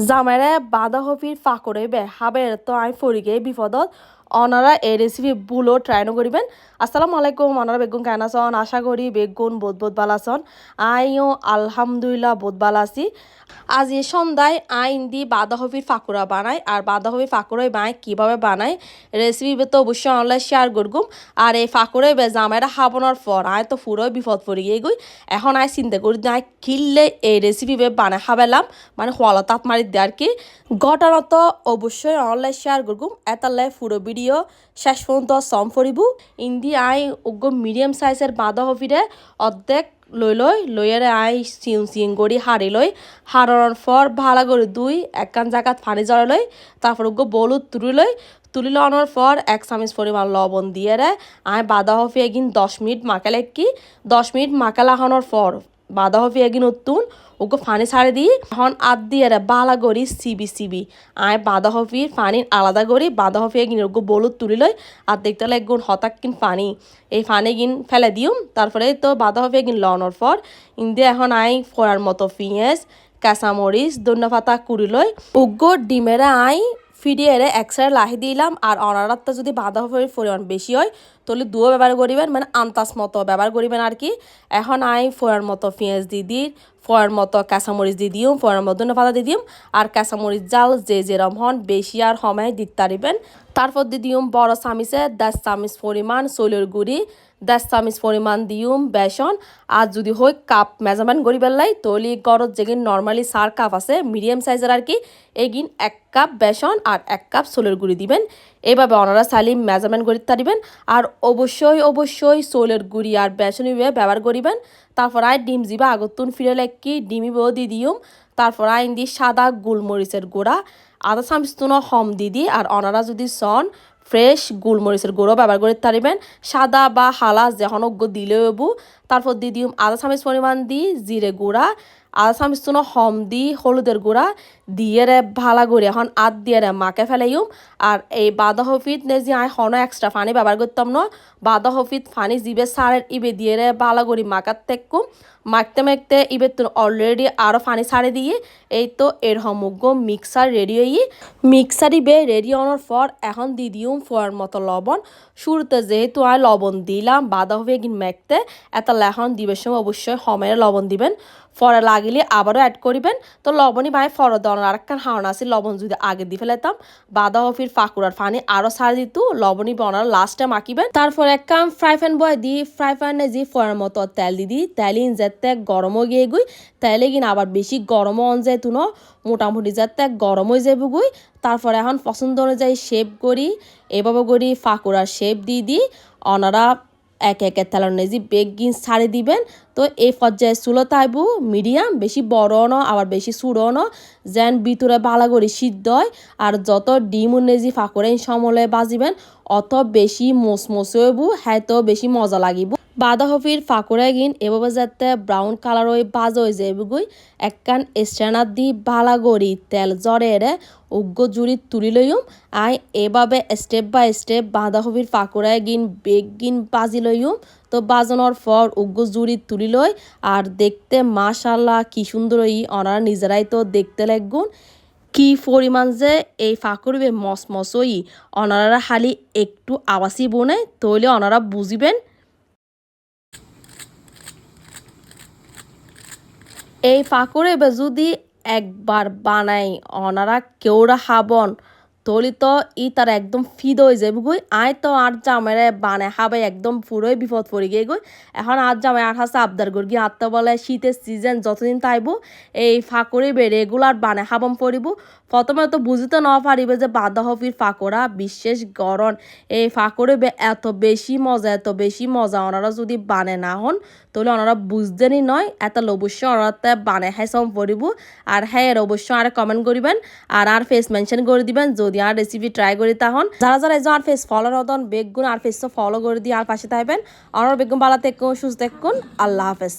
জামাইৰে বাঁধাকপিৰ ফাকৰে বে হাবের তো আই ফরিগে বিপদত অনারা এই রেসিপি বুলো ট্রাই নকরিবেন আসসালামু আলাইকুম, অনারা বেগুন কেন আছেন আশা করি বেগুন বোধ বোধ ভালো আছেন আইও আলহামদুলিল্লাহ বোধ ভালো আছি। আজি সন্ধ্যায় আইন দি বাঁধাকপির ফাকুরা বানাই। আর বাঁধাকপি ফাকুরাই বানাই কীভাবে বানাই? রেসিপি তো অবশ্যই অনলাইন শেয়ার করগুম আর এই ফাকুরাই বে জামাইরা হাবানোর পর আয় তো পুরো বিপদ পড়ে গিয়ে গই এখন আয় চিন্তা করি আয় কিনলে এই রেসিপি বে বানাই খাবেলাম মানে হওয়ালো তাত মারি দিয়ে আর কি ঘটনাত অবশ্যই অনলাইন শেয়ার করগুম এতালে ফুরো ভিডিও শেষ পর্যন্ত সম ফরিব ইন্দি আই উগ্র মিডিয়াম সাইজের বাঁধাকপিরে অর্ধেক লৈ লৈ লইয়ারে আই চিং চিং করি হাড়ি লই হাড়ানোর পর ভালো করে দুই একখান জায়গাত পানি জড়া লই তারপর উগ্র বলুদ তুলি লই তুলি লওয়ানোর পর এক চামচ পরিমাণ লবণ দিয়ে রে আয় বাঁধাকপি এগিন দশ মিনিট মাকালে কি দশ মিনিট মাকালা হানোর পর বাঁধাকপি উত্তুন, ওকে ফানি ছাড়ে দিই। এখন আদ দিয়ে বালা করি, সিবি সিবি। আয় বাঁধাকপির পানি আলাদা করি, বাঁধাকপি এগিন ওকে বলুদ তুলি লই, আর দেখতে হলে একগুণ হতাক কিন পানি এই পানি গিন ফেলে দিউম তারপরে তো বাঁধাকপি এগিন লওয়ানোর পর, ইন্দি এখন আই ফোড়ার মতো পিঁয়াজ কাঁচামরিচ ধন্য পাতা কুড়ি লই উগ্র ডিমেরা আই ফিরিয়ে একসাথে লাহি দিলাম, আর অনারাতটা যদি বাঁধাকপির পরিমাণ বেশি হয়, তাহলে দুও ব্যবহার করিবেন মানে আন্তাস মতো ব্যবহার করিবেন আর কি। এখন আই ফোয়ার মতো পেঁয়াজ দিয়ে দিই ফোয়ার মতো কাঁচামরিচ দিয়ে দিও, ফোয়ার মতো পাতা দিয়ে দিম আর কাঁচামরিচ জাল যে যেরম হন, বেশি আর সময় দিতে পারিবেন। তারপর দিয়ে দিম বড় চামিচে দশ চামিচ পরিমাণ চৈলের গুড়ি দশ চামিচ পরিমাণ দিউম বেসন, আর যদি হয় কাপ মেজারমেন্ট করি পেলাই তলি গরত যেগিন নর্মালি সার কাপ আছে, মিডিয়াম সাইজের আর কি, এগিন এক কাপ বেসন আর এক কাপ সোলের গুঁড়ি দিবেন। এভাবে ওনারা সালি মেজারমেন্ট করি দিবেন, আর অবশ্যই অবশ্যই সোলের গুঁড়ি আর বেসন ব্যবহার করিবেন। তারপর আয় ডিম জিবা আগতুন ফিরে লেকি ডিমি বউ দি দিউম তারপর আইন দি সাদা গোলমরিচের গুঁড়া, আদা চামচ তুনো হম দিদি আর ওনারা যদি সন, ফ্রেশ গোলমরিচের গুঁড়ো ব্যবহার করে তারিবেন সাদা বা হালা যখন দিলেও এবু তারপর দি দিম আধা চামচ পরিমাণ দি, জিরে গুঁড়া আধা চামচ তুনো হম দি, হলুদের গুঁড়া দিয়ে রে ভালা করে এখন আদ দিয়ে রে মাকে ফেলাইম আর এই বাঁধাকপিত নে যে আয় হন এক্সট্রা পানি ব্যবহার করতাম না, বাঁধাকপিত পানি জিবে সারের ইবে দিয়ে রে ভালা করি মাকার তেকুম মাখতে মাখতে ইবে তো অলরেডি আরও পানি ছাড়ে দিয়ে। এই তো এর সমগ্র মিক্সার রেডি হয়ে মিক্সার ইবে রেডি হওয়ার পর এখন দি দিউম ফোয়ার মতো লবণ। শুরুতে যেহেতু আয় লবণ দিলাম, বাঁধাকপি একদিন মেখতে এত লেখন দিবের সময় অবশ্যই সময়ের লবণ দিবেন। ফরে লাগিলে আবারও অ্যাড করিবেন। তো লবণই ভাই ফর দেওয়ার আরেকখান হাওনা আছে, লবণ যদি আগে দিয়ে ফেলেতাম বাঁধাকপির ফাঁকুড়ার ফানি আরও সার দিত, লবণই বনার লাস্টে মাখিবেন তারপর এক কাম ফ্রাই প্যান বয় দি ফ্রাই প্যানে যে ফোয়ার মতো তেল দি তেল ইন যেতে গরমও গিয়ে গুই, তেলে কিনা আবার বেশি গরমও অন যায় তুনো মোটামুটি যাতে গরম হয়ে যাবে গুই। তারপরে এখন পছন্দ অনুযায়ী শেপ করি, এভাবে করি ফাঁকুড়ার শেপ দিয়ে দিই অনারা এক একে তেলার নেজি বেগিন সারে দিবেন। তো এই পর্যায়ে সুলো তাইবু মিডিয়াম বেশি বড়ও ন আবার বেশি সুড়ো ন যেন ভিতরে ভালো করে সিদ্ধ হয়। আর যত ডিম নেজি ফাঁকরে সমলে বাজিবেন, অত বেশি মোসমোসেবু হ্যাঁ তো বেশি মজা লাগিব। বাঁধাকপির ফাঁকুড়ে গিন এভাবে যাতে ব্রাউন কালার হয়ে বাজ হয়ে যাবে গুই একখান স্ট্যান্ডার দি বালা গড়ি তেল জরে উগ্র জুড়ি তুলি লইম আই এভাবে স্টেপ বাই স্টেপ বাঁধাকপির ফাঁকুড়ে গিন, বেগ গিন বাজি লইম তো বাজানোর পর উগ্র জুড়ি তুলি লই আর দেখতে মাশাল্লাহ কি সুন্দর ই ওনারা নিজেরাই তো দেখতে লাগগুন। কি পরিমাণ যে এই ফাঁকুড়বে মস মসই ওনারা হালি একটু আবাসি বনে তৈলে ওনারা বুঝিবেন এই ফাঁকুড়ে যদি একবার বানাই অনারা কেউরা হাবন। তলি তো ই তার একদম ফিদ হয়ে যাবে গই আয় তো আর জামাইরে বানে হাবে একদম পুরোই বিপদ পড়ে গিয়ে গই এখন আর জামাই আর হাসে আবদার করি গিয়ে আত্মা বলে শীতের সিজন যতদিন তাইব, এই ফাঁকড়িবে রেগুলার বানে হাবম পড়িব প্রথমে তো বুঝতে না পারিবে যে বাঁধাকপির ফাঁকড়া বিশেষ গরম এই ফাঁকড়িবে এত বেশি মজা, এত বেশি মজা। ওনারা যদি বানে না হন, তাহলে ওনারা বুঝতেনই নয়। এত অবশ্যই ওনারা বানে হ্যাঁ সম পড়িব আর হ্যাঁ অবশ্যই আর কমেন্ট করিবেন আর আর ফেস মেনশন করে দিবেন। যদি আর রেসিপি ট্রাই করি তাহন। যারা যারা এজন আর ফেস ফলো হতন বেগুন আর ফেস ফলো করে দিয়ে আর পাশে থাকবেন আর বেগুন বালা থেকে সুস্থ দেখুন, আল্লাহ হাফেজ।